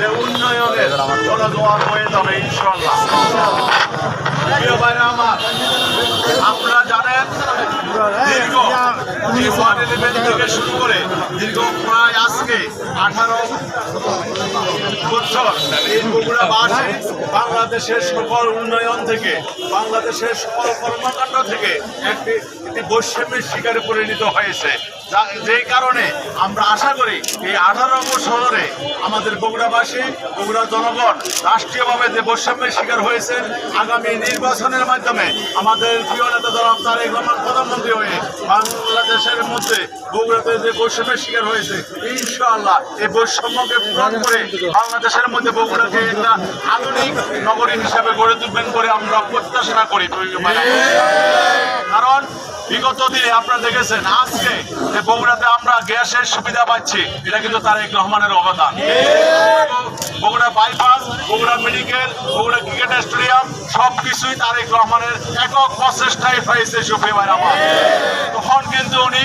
যে উন্নয়নের জনজোয়ার হয়ে যাবে ইনশাল্লাহ আমার, আপনারা জানেন থেকে শুরু করে দীর্ঘ প্রায় আজকে আঠারো বছর এই বগুড়াবাসী বাংলাদেশের সকল উন্নয়ন থেকে, বাংলাদেশের সকল কর্মকাণ্ড থেকে একটি একটি বৈষম্যের শিকারে পরিণত হয়েছে। যা- কারণে আমরা আশা করি এই আঠারো বছরে আমাদের বগুড়াবাসী, বগুড়া জনগণ রাষ্ট্রীয়ভাবে যে বৈষম্যের শিকার হয়েছে আগামী নির্বাচনের মাধ্যমে আমাদের প্রিয় নেতা জনাব তারেক রহমান প্রধানমন্ত্রী হয়ে বাংলাদেশের মধ্যে বগুড়াতে যে বৈষম্যের শিকার হয়েছে, ইনশাআল্লাহ এই বৈষম্যকে পূরণ করে বাংলাদেশের মধ্যে বগুড়াকে একটা আধুনিক নগরী হিসাবে গড়ে তুলবেন করে আমরা প্রত্যাশা করি। কারণ বিগত দিনে আপনারা দেখেছেন, আজকে যে বগুড়াতে আমরা গ্যাসের সুবিধা পাচ্ছি, এটা কিন্তু তারেক রহমানের অবদান। Bogura bypass Bogura medical Bogura cricket stadium সব কিছুই তারেক রহমানের একক প্রচেষ্টায় হয়েছে সুফি ভাই আমার। তখন কিন্তু উনি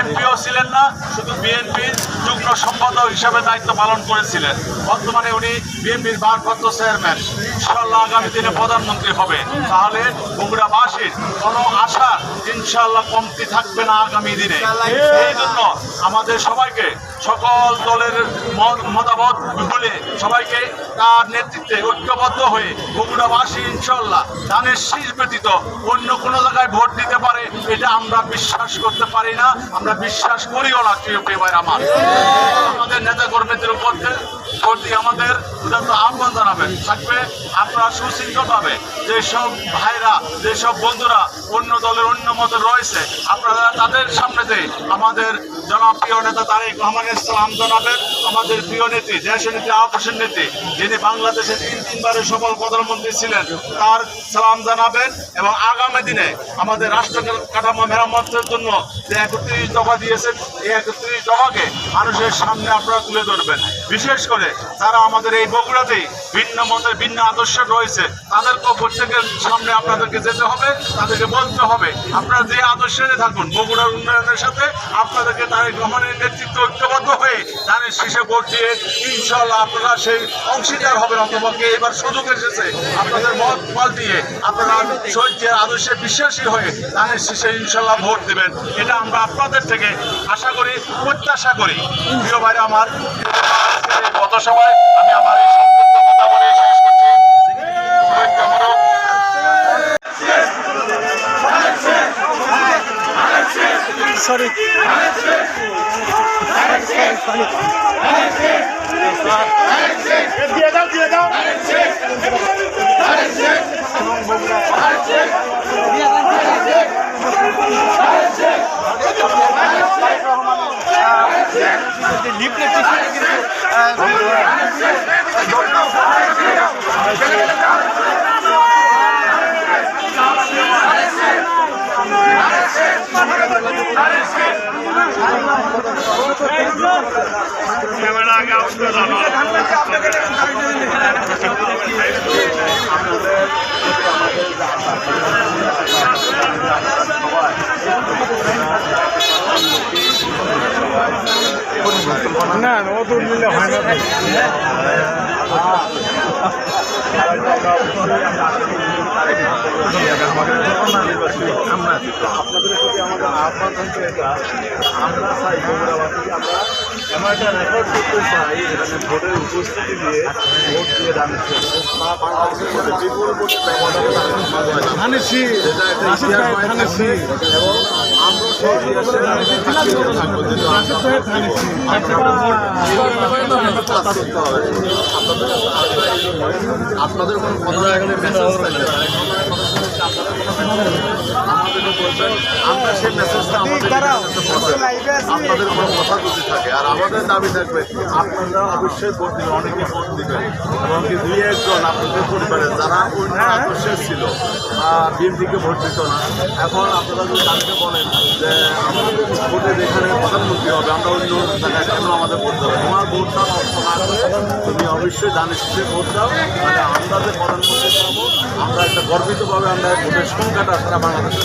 এমপিও ছিলেন না, শুধু বিএনপির যুগ্ম সম্পাদক হিসাবে দায়িত্ব পালন করেছিলেন। বর্তমানে উনি বিএনপির ভারপ্রাপ্ত চেয়ারম্যান ইনশাল্লাহ আগামী দিনে প্রধানমন্ত্রী হবে। তাহলে বগুড়াবাসীর কোনো আশা ইনশাল্লাহ কমতি থাকবে না আগামী দিনে। এই জন্য আমাদের সবাইকে, সকল দলের মত- মতামত বলে সবাইকে তার নেতৃত্বে ঐক্যবদ্ধ হয়ে বগুড়াবাসী ইনশাল্লাহ ধানের শীষ ব্যতীত অন্য কোনো জায়গায় ভোট দিতে পারে, এটা আমরা বিশ্বাস করতে পারি না। আমরা বিশ্বাস করিও না, প্রিয় প্রিয় আমার। আমাদের নেতা কর্মীদের দিয়ে আমাদের আহ্বান জানাবেন। থাকবে আপনারা সুশৃঙ্খলভাবে যেসব ভাইরা, যেসব বন্ধুরা অন্য দলের অন্য মতে রয়েছে, আপনারা তাদের সামনে যে আমাদের জনপ্রিয় নেতা তারেক রহমানের সালাম জানাবেন আমাদের প্রিয় নেত্রী দেশ নেত্রী আপসের নেত্রী, যিনি বাংলাদেশের তিন তিনবারের সফল প্রধানমন্ত্রী ছিলেন, তার সালাম জানাবেন এবং আগামী দিনে আমাদের রাষ্ট্র কাঠামো মেরামতের জন্য যে একত্রিশ দফা দিয়েছেন, এই একত্রিশ দফাকে মানুষের সামনে আপনারা তুলে ধরবেন। বিশেষ করে যারা আমাদের এই বগুড়াতেই ভিন্ন মতের ভিন্ন আদর্শ রয়েছে তাদেরকেও প্রত্যেকের সামনে আপনাদেরকে যেতে হবে, তাদেরকে বলতে হবে, আপনারা যে আদর্শে থাকুন, বগুড়ার উন্নয়নের সাথে আপনাদেরকে তারেক রহমানের নেতৃত্ব ঐক্যবদ্ধ হয়ে ধানের শীষে ভোট দিয়ে ইনশাল্লাহ আপনারা সেই অংশীদার হবেন অন্তপক্ষে এবার সুযোগ এসেছে, আপনাদের মত ফল দিয়ে আপনারা শহীদের আদর্শে বিশ্বাসী হয়ে ধানের শীষে ইনশাল্লাহ ভোট দেবেন। এটা আমরা আপনাদের থেকে আশা করি, প্রত্যাশা করি। প্রিয় ভাইরা, আমার কত সময় আমি আমার এই সংক্ষিপ্ত কথা বলে শেষ করছি। সরি। দিয়ে দাও দিয়ে দাও লিফলেট কিন্তু ক্যামেরা আগে আসতে জানো না ও তো নিলে হয় না আপনাদের প্রতি আমাদের আহ্বান আমরা চাই বগুড়াবাসীকে আমরা একটা রেকর্ড করতে চাই এখানে ভোটের উপস্থিতি দিয়ে ভোট দিয়ে ধানেশি আপনাদের হবে আপনাদের কোনো কথা এখানে আমাদেরকে বলবেন আমরা সেই মেসেজটা আমাদের আপনাদের কোনো কথা যদি থাকে আর আমাদের দাবি থাকবে আপনারা অবশ্যই ভোট দিবেন অনেকে ভোট দিবেন। এবং দুই একজন আপনাদের পরিবারের যারা অন্য আদর্শের ছিল বিএনপিকে ভোট দিত না। এখন আপনারা যদি জানতে বলেন যে আমাদের ভোটে যেখানে প্রধানমন্ত্রী হবে আমরা অন্য জায়গায় কেন আমাদের ভোট দেবো? তোমার ভোটটা নষ্ট না করে তুমি অবশ্যই জানিস সে ভোট দাও। তাহলে আমরা যে প্রধানমন্ত্রী পাবো আমরা একটা গর্বিতভাবে আমরা ভোটের সংখ্যাটা সারা বাংলাদেশের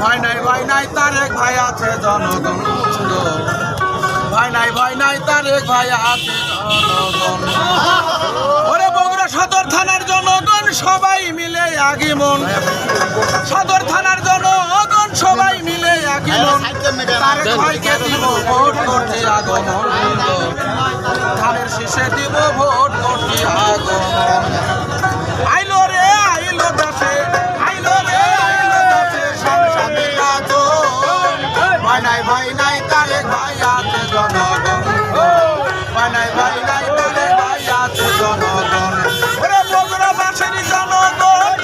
ভয় নাই ভয় নাই তারেক ভাই আছে জনগণ ভয় নাই ভয় নাই তারেক ভাই আছে ওরে বগুড়া সদর থানার জনগণ, সবাই মিলে আগে মন। সদর থানার জনগণ, সবাই মিলে আগিমন তারেক ভাইকে দিব ভোট করতে আগমন। ধানের শীষে দিব ভোট করতে আগমন। জনগণ। ভয় নাই ভয় নাই তারেক ভাই আছে জনগণ। ওরে বগুড়া বাসের জনগণ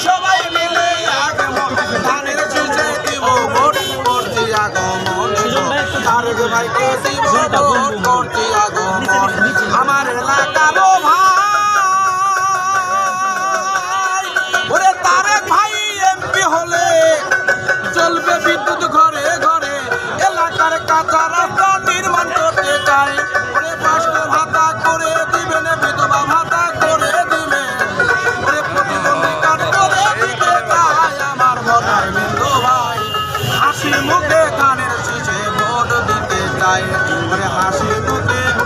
সবাই মিলে আগমন। ধানের শীষে দিব ভোট করতে আগমন। তারেক ভাইকে দিব মানে ওরে হাসি মুখে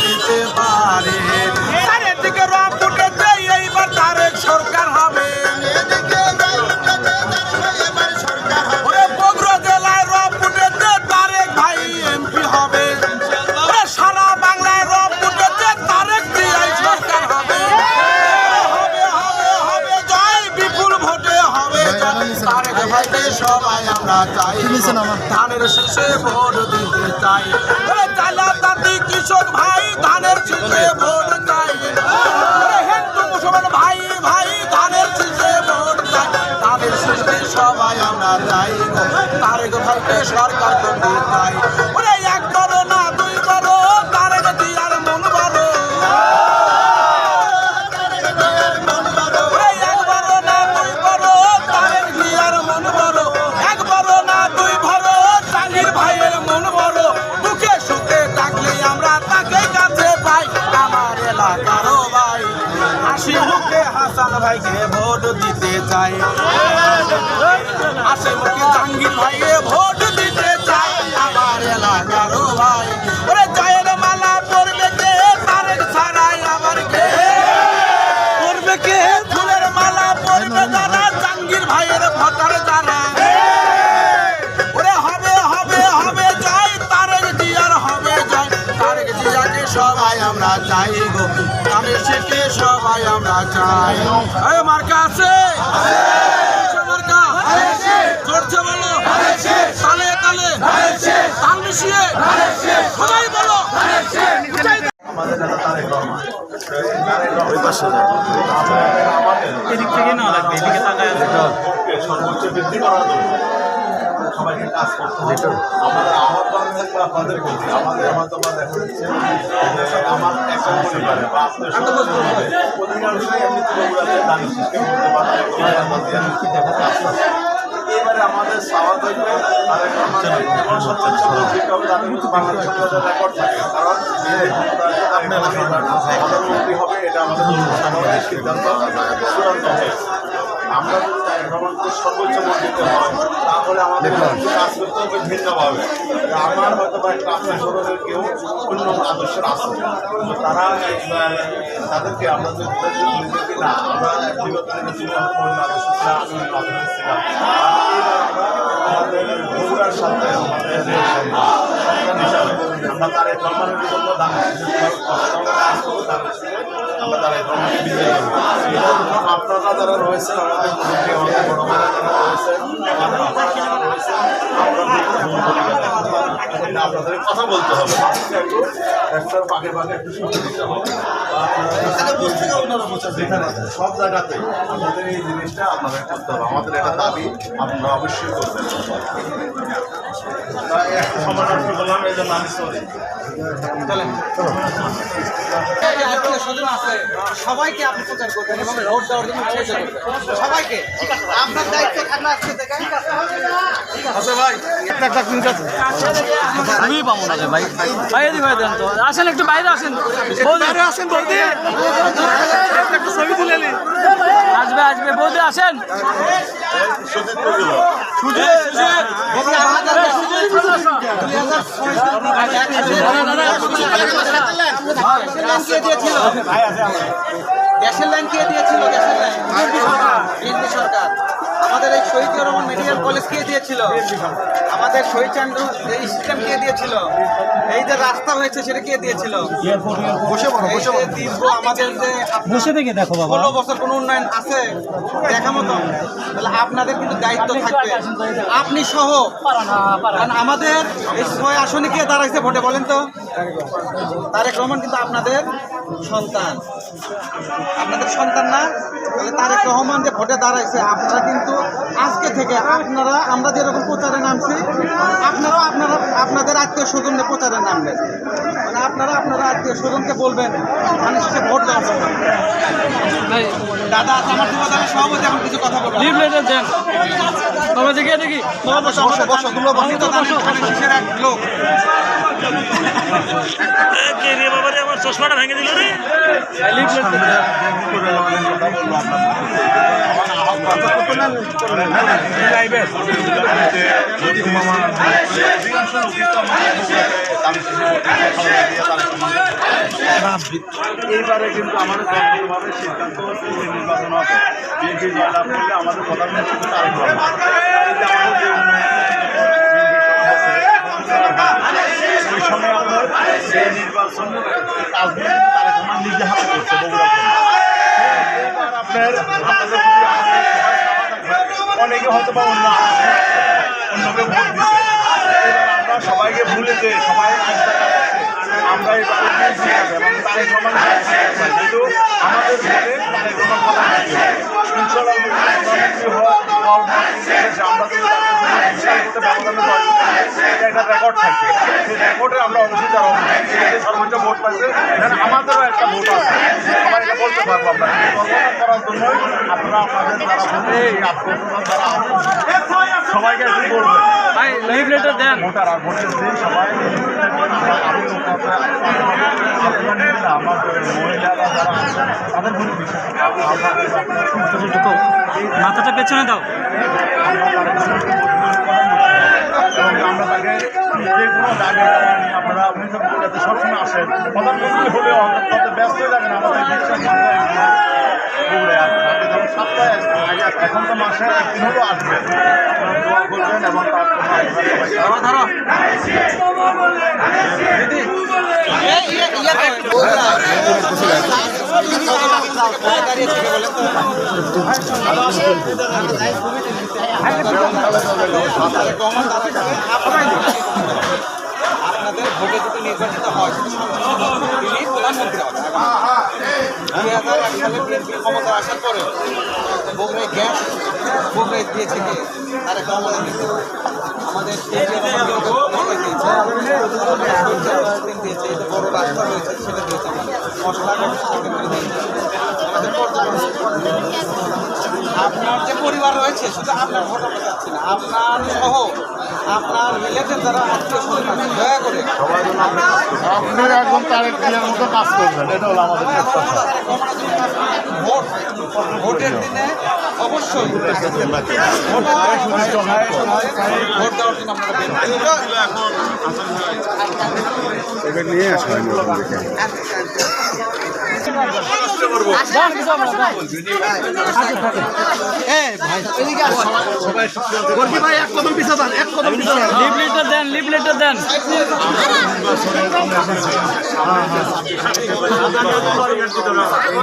দিতে পারে। চারিদিকে রব ফুটেছে এইবার তারেক সরকার হবে। সবাই আমরা চাই ধানের শীষে ভোট দিতে চাই। কৃষক ভাই, ধানের শীষে ভোট চাই। হিন্দু, মুসলমান ভাই ভাই, ধানের শীষে ভোট চাই। ধানের শীষে সবাই আমরা চাই তার ভাইকে সরকার করতে চাই। হাসি মুখে জাঙ্গির ভাইকে ভোট সবাই বলো এদিক থেকে নেওয়া লাগবে এদিকে তাকায় সর্বোচ্চ বৃদ্ধি করার জন্য। সবাইকে কাজ করতে হবে। আমাদের আমার দল থাকবে আপনাদের বলছি আমাদের মতামত এখন হচ্ছে যে আমার একটা পরিবারে বা অধিকাংশই এমনিতে বগুড়াতে দানি সিস্টেম করতে পারে এবারে আমাদের চাওয়া থাকবে আর আমাদের জীবন সত্য হবে তাদের মধ্যে বাংলাদেশ সমাজের রেকর্ড থাকে। কারণ প্রধানমন্ত্রী হবে এটা আমাদের সিদ্ধান্ত। চূড়ান্ত আমরা যদি তাই ভ্রমণকে সর্বোচ্চ মত দিতে হয় তাহলে আমাদের কাজ করতে হবে ভিন্নভাবে। আমার হয়তো বা আপনার শহরের কেউ অন্য আদর্শের আছে তারা তাদেরকে আমরা যদি নিজেকে না আমরা বিগত দিনে ছিলাম অন্য আদর্শ ছিলাম অন্য আদর্শ ছিলাম। আমরা আমাদের বগুড়ার সাথে আমাদের আমরা তার সম্মানের জন্য দান আমরা তার ধর্মকে বিজয় আপনারা যারা রয়েছেন আমাদের মুরব্বী, আমাদের বড় আপনাদের কথা বলতে হবে একটার পাকে পাকে একটু শুনে দিতে হবে সব জায়গাতে আমাদের এই জিনিসটা আপনাদের করতে হবে আমাদের এটা দাবি আপনারা অবশ্যই করবেন একটু সময় নষ্ট করলাম এই জন্য আমি সরি আছে সবাইকে আপনি প্রচার করবেন এবং ভোট দেওয়ার জন্য উৎসাহিত করবেন। সবাইকে। আপনার দায়িত্ব থাকলে আজকে থেকে। আচ্ছা ভাই আমি পাবো না ভাই। ভাই ভাই দেন তো। আসেন একটু বাইরে আসেন। আসেন বৌদি একটা ছবি তুলে নিন। আসবে আসবে। বৌদি আসেন। দিয়েছিল। গ্যাসের লাইন কে দিয়েছিল? গ্যাসের লাইন বিএনপি সরকার। আমাদের এই শহীদ রহমান মেডিকেল কলেজ কে দিয়েছিল? আমাদের শহীদ চান্দ্র এই সিস্টেম কে দিয়েছিল? এই যে রাস্তা হয়েছে সেটা কে দিয়েছিল? বসে পড়ো বসে দীর্ঘ আমাদের যে বসে থেকে দেখো বাবা। ষোলো বছর কোনো উন্নয়ন আছে? দেখা মতো। তাহলে আপনাদের কিন্তু দায়িত্ব থাকবে। আপনি সহ। কারণ আমাদের এই ছয় আসনে কে দাঁড়াইছে ভোটে বলেন তো? তারেক রহমান কিন্তু আপনাদের সন্তান। আপনাদের সন্তান না? তারেক রহমান যে ভোটে দাঁড়াইছে আপনারা কিন্তু আজকে থেকে আপনারা আমরা যেরকম প্রচারে নামছি আপনারাও আপনারা আপনাদের আত্মীয় স্বজনদের প্রচারে নামবেন। মানে আপনারা আপনারা আত্মীয় স্বজনকে বলবেন মানে সে ভোট জন্য। দাদা আমার যুব সভাপতি এখন কিছু কথা বলব লিফলেটার দেন বাবা দেখি আমার চশমাটা ভেঙে দিল রে। এইবারে কিন্তু আমাদের ব্যক্তিগতভাবে সিদ্ধান্ত হচ্ছে যে নির্বাচন হবে বিএনপি জয়লাভ করলে আমাদের প্রধানমন্ত্রী উন্নয়ন ওই সময় নির্বাচন কিন্তু নিজে হাতে করছে। এইবার আপনার। অনেকে হয়তো বা অন্য অন্যকে ভোট দিচ্ছে আমরা সবাইকে ভুলে যে সবাই আমরা কিন্তু আমাদের হবে। আমরা ব্যবধানে করতে পারি, এটা একটা রেকর্ড থাকবে। সেই রেকর্ডে আমরা অবশ্যই যারা সর্বোচ্চ ভোট পাইছে। এখানে আমাদেরও একটা ভোট আছে। সবাই এটা বলতে পারব আমরা। কল্পনা করার জন্যই আপনারা আপনাদের যারা ভোটে এই আত্মপ্রদান যারা সবাইকে একটু বলবেন ভাই দেন। ভোটার আর ভোটের দিন সবাই। আমাদের মহিলারা যারা আছেন তাদের প্রতি বিশেষ মাথাটা পেছনে দাও। যে কোনো দাবি দাওয়া নিয়ে আপনারা অভিযোগ যাতে সবসময় আসেন প্রধানমন্ত্রী হলেও অন্তত ব্যস্ত হয়ে থাকেন আমাদের বিশ্বাস সপ্তাহে এখন তো মাসে একদিন হলেও আসবেন আপনারা দোয়া করবেন এবং তার আপনাদের ভোটে যদি নির্বাচিত হয় তিনি প্রধানমন্ত্রী হবে দুই হাজার এক সালে বিএনপি ক্ষমতা আসার পরে বগুড়ায় গ্যাস বগুড়ায় দিয়েছে আমাদের দিয়েছে বড় রাস্তা রয়েছে, সেটা দিয়েছে। মশলা আমাদের আপনার যে পরিবার রয়েছে, শুধু আপনার ঘটনা না, আপনার সহ আপনার রিলেটেড যারা আত্মীয় স্বজন দয়া করে। কাজ একদম তারেক জিয়ার মতো কাজ করবেন এটা হলো আমাদের ভোট ভোটের দিনে অবশ্যই ভোট দেওয়ার জন্য আপনারা বের হন। লিফলেটটা দেন দেন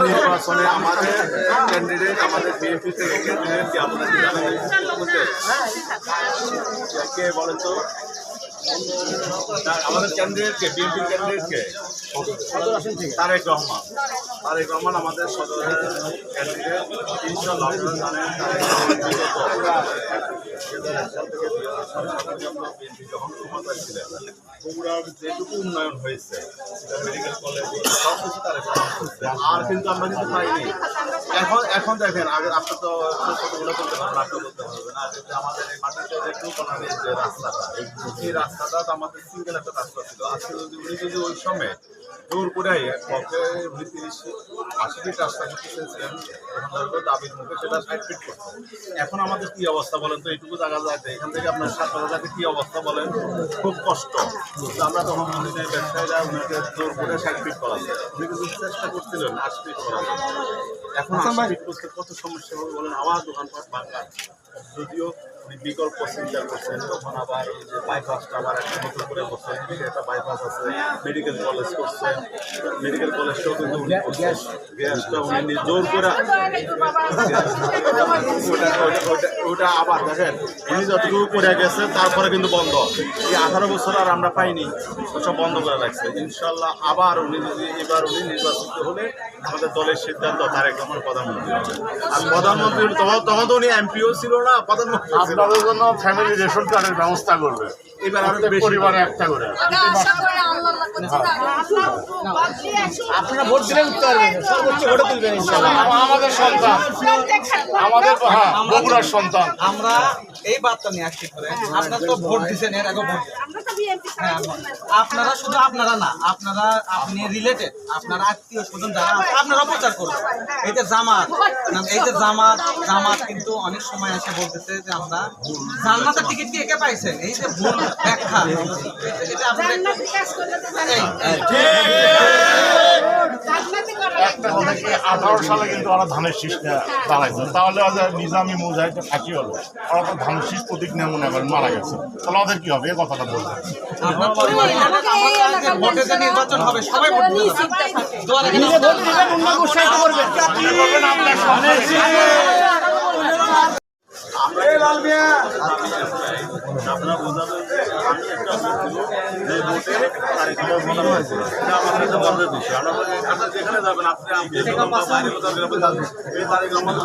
নির্বাচনে আমাদের ক্যান্ডিডেট আমাদের ক্যান্ডিডেট কে বিএনপি ক্যান্ডিডেট কে? তারেক রহমান। তারেক রহমান আমাদের সদরের ক্যান্ডিডেট আপনারা জানেন তারেক যেটুকু উন্নয়ন হয়েছে, মেডিকেল কলেজ আর কিন্তু আমরা কিন্তু পাইনি। এখন এখন দেখেন, আগে আপনি তো ছোটগুলো করতে পারবেন আপনি করতে পারবেন। আর কিন্তু আমাদের এই মাটিতে যে টু কলোনির যে রাস্তাটা, এই রাস্তাটা তো আমাদের সিঙ্গেল একটা রাস্তা ছিল। আজকে যদি উনি যদি ওই সময় জোর করে পক্ষে উনি তিরিশ আশি ফিট রাস্তা করতে চেয়েছিলেন তখন দাবির মুখে সেটা ষাট ফিট করছে এখন আমাদের কি অবস্থা বলেন তো, এইটুকু জায়গা যাইতে এখান থেকে আপনার সাতটা যাতে কি অবস্থা বলেন, খুব কষ্ট। তো আমরা তখন মনে করি ব্যবসায়ীরা উনাকে জোর করে ষাট ফিট করাছে উনি কিন্তু চেষ্টা করছিলেন আশি ফিট জন্য। এখন আসাম ভাই? কত সমস্যা হবে বলেন? আবার দোকানপাট ভাঙা যদিও উনি বিকল্প চিন্তা করছেন তখন আবার যে বাইপাসটা আবার একটা নতুন করে করছেন একটা বাইপাস আছে মেডিকেল কলেজ করছেন মেডিকেল কলেজটাও কিন্তু উনি করছেন। গ্যাসটা উনি জোর করে ওটা আবার দেখেন উনি যতটুকু করে গেছে তারপরে কিন্তু বন্ধ। এই আঠারো বছর আর আমরা পাইনি ওসব বন্ধ করে রাখছে। ইনশাল্লাহ আবার উনি যদি এবার উনি নির্বাচিত হলে আমাদের দলের সিদ্ধান্ত তারেক রহমান প্রধানমন্ত্রী হবে। আর প্রধানমন্ত্রী তখন তো উনি এমপিও ছিল না প্রধানমন্ত্রী আপনাদের জন্য ফ্যামিলি রেশন কার্ডের ব্যবস্থা করবে। এবার বেশি পরিবারে একটা করে। আপনারা ভোট দিলে সর্বোচ্চ ভোটে তুলবেন আমাদের সন্তান। আমাদের হ্যাঁ বগুড়ার সন্তান। আমরা এই বার্তা নিয়ে আসছি আপনারা তো ভোট দিচ্ছেন এর আগে ভোট হ্যাঁ, আপনারা শুধু আপনারা না আপনারা আপনি রিলেটেড আপনারা আত্মীয় স্বজন যারা আপনারা প্রচার করবেন। এই যে জামাত এই যে জামাত জামাত কিন্তু অনেক সময় এসে বলতেছে যে আমরা জান্নাতের টিকিট কে কে পাইছেন? এই যে ভুল ব্যাখ্যা। এটা- আঠারো সালে কিন্তু ওরা ধানের শীষ দাঁড়াইছে। তাহলে নিজামি মুজাহিদ থাকি হলো। ওরা তো শীষ প্রতীক নিয়ে মনে করেন মারা গেছে। তাহলে ওদের কি হবে? এ কথাটা বলতে আপনার রহমান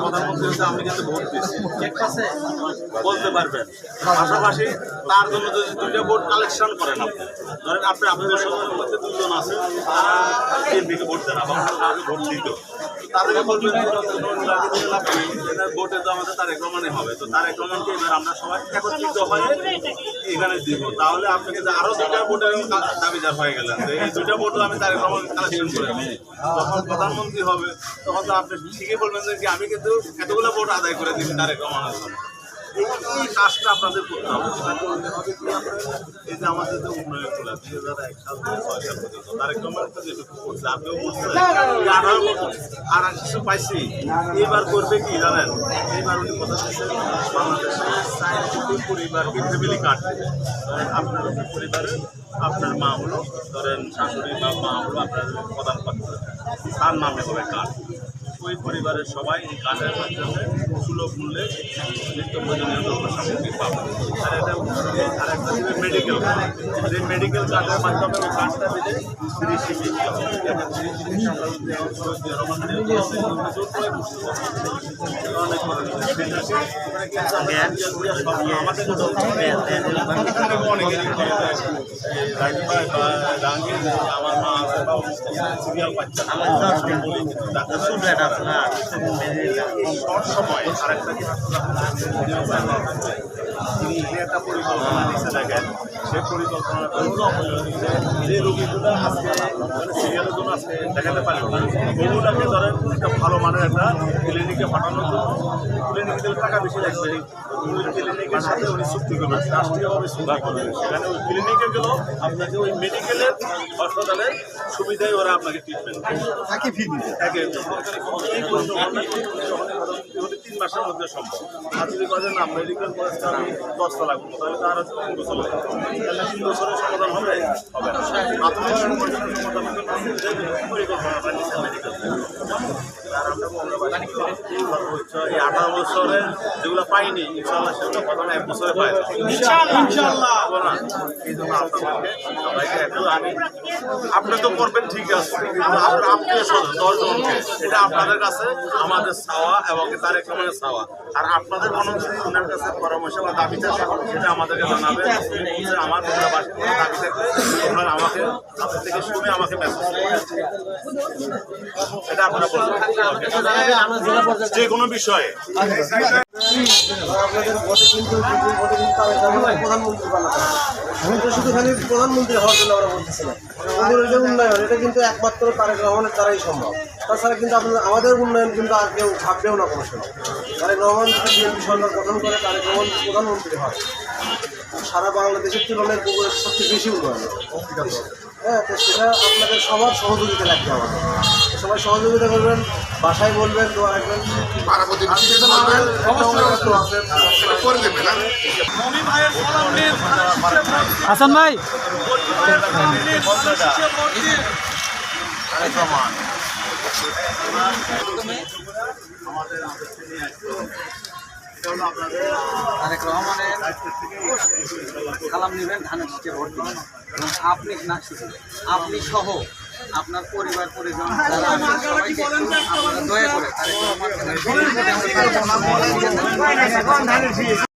বলতে পারবেন পাশাপাশি তার জন্য যদি দুইটা ভোট কালেকশন করেন আপনি, ধরেন আপনি আপনাদের সদস্যের মধ্যে দুজন আছে, তারা বিএনপিকে ভোট দেন, আবার ভোট দিত তাদেরকে বলবেন ভোটে তো আমাদের তারেক রহমানই হবে। তো তারেক এবার আমরা সবাই একত্রিত হয়ে এখানে দিব। তাহলে আপনাকে আরও দুটা ভোট দাবিদার হয়ে গেলেন এই দুটা ভোটও আমি তারেক কালেকশন করে তখন প্রধানমন্ত্রী হবে, তখন তো আপনি ঠিকই বলবেন যে আমি কিন্তু এতগুলো ভোট আদায় করে দিবেন তারেক রহমানের এই কাজটা আপনাদের করতে হবে। সেটা করতে হবে কি এই যে আমাদের যে উন্নয়নগুলো দুই হাজার এক সাল থেকে ছয় সাল পর্যন্ত তারেক রহমান তো যেটুকু করছে আপনিও আঠারো আর আর কিছু পাইছি। এবার করবে কি জানেন? এবার উনি কথা বলছেন বাংলাদেশে চার কোটি পরিবারকে ফ্যামিলি কার্ড আপনার পরিবারে আপনার মা হলো ধরেন শাশুড়ি বা মা হলো আপনার প্রধান পাত্র। তার নামে হবে কার্ড ওই পরিবারের সবাই এই কার্ডের মাধ্যমে সুলভ মূল্যে নিত্য প্রয়োজনীয় দ্রব্য সামগ্রী পাবে। আর আর একটা দিবে মেডিকেল কার্ড যে মেডিকেল কার্ডের মাধ্যমে ওই কার্ডটা দিলে তিরিশ আমরা মা আছে বা সিরিয়াল সময় আরেকটা কি তিনি একটা পরিকল্পনা নিচ্ছে দেখেন সে পরিকল্পনা যে রোগীগুলো আজকে মানে সিরিয়ালের জন্য আজকে দেখাতে পারল না। ওগুলোকে ধরেন একটা ভালো মানের একটা ক্লিনিকে পাঠানোর জন্য ক্লিনিকে টাকা বেশি লাগবে। ওই ক্লিনিকের সাথে উনি চুক্তি করবেন রাষ্ট্রীয়ভাবে চুক্তি করবেন সেখানে ওই ক্লিনিকে গেলেও আপনাকে ওই মেডিকেলের হাসপাতালের সুবিধায় ওরা আপনাকে ট্রিটমেন্ট একই ফি দিবে। একই মাসের মধ্যে সম্ভব। আর যদি বলেন না মেডিকেল কলেজটা আমি দশটা লাগবো, তাহলে তার তিন বছর তাহলে তিন বছরের সমাধান হবে? হবে না। প্রাথমিক সমাধান সমাধানের পরিকল্পনা মেডিকেল বছরে যেগুলো পাইনি এক বছরে আমি আপনি তো করবেন ঠিক আছে আপনার আত্মীয় স্বজন এটা আপনাদের কাছে আমাদের চাওয়া এবং তার রহমানের চাওয়া আর আপনাদের মনে যদি ওনার কাছে পরামর্শ বা দাবি থাকে সেটা আমাদেরকে জানাবেন যে আমার কোনো দাবি থাকলে আপনারা আমাকে আপনার থেকে শুনে আমাকে মেসেজ এটা আপনারা বলবেন যে কোনো বিষয়ে আমাদের উন্নয়ন এটা কিন্তু একমাত্র সম্ভব তাছাড়া কিন্তু উন্নয়ন কিন্তু আর কেউ ভাববেও না কোনো সময় রহমান সরকার গঠন করে তারেক রহমান প্রধানমন্ত্রী হয় সারা বাংলাদেশের তুলনায় সবচেয়ে বেশি উন্নয়ন হ্যাঁ তো সেটা আপনাদের সবার সহযোগিতা লাগবে আমাদের। সবাই সহযোগিতা করবেন বাসায় বলবেন দোয়া রাখবেন। হাসান ভাই। রহমানের সালাম নেবেন, ধানের শীতে ভোট দিবেন। এবং আপনি না শুধু আপনি সহ আপনার পরিবার, পরিজন সবাইকে দয়া করে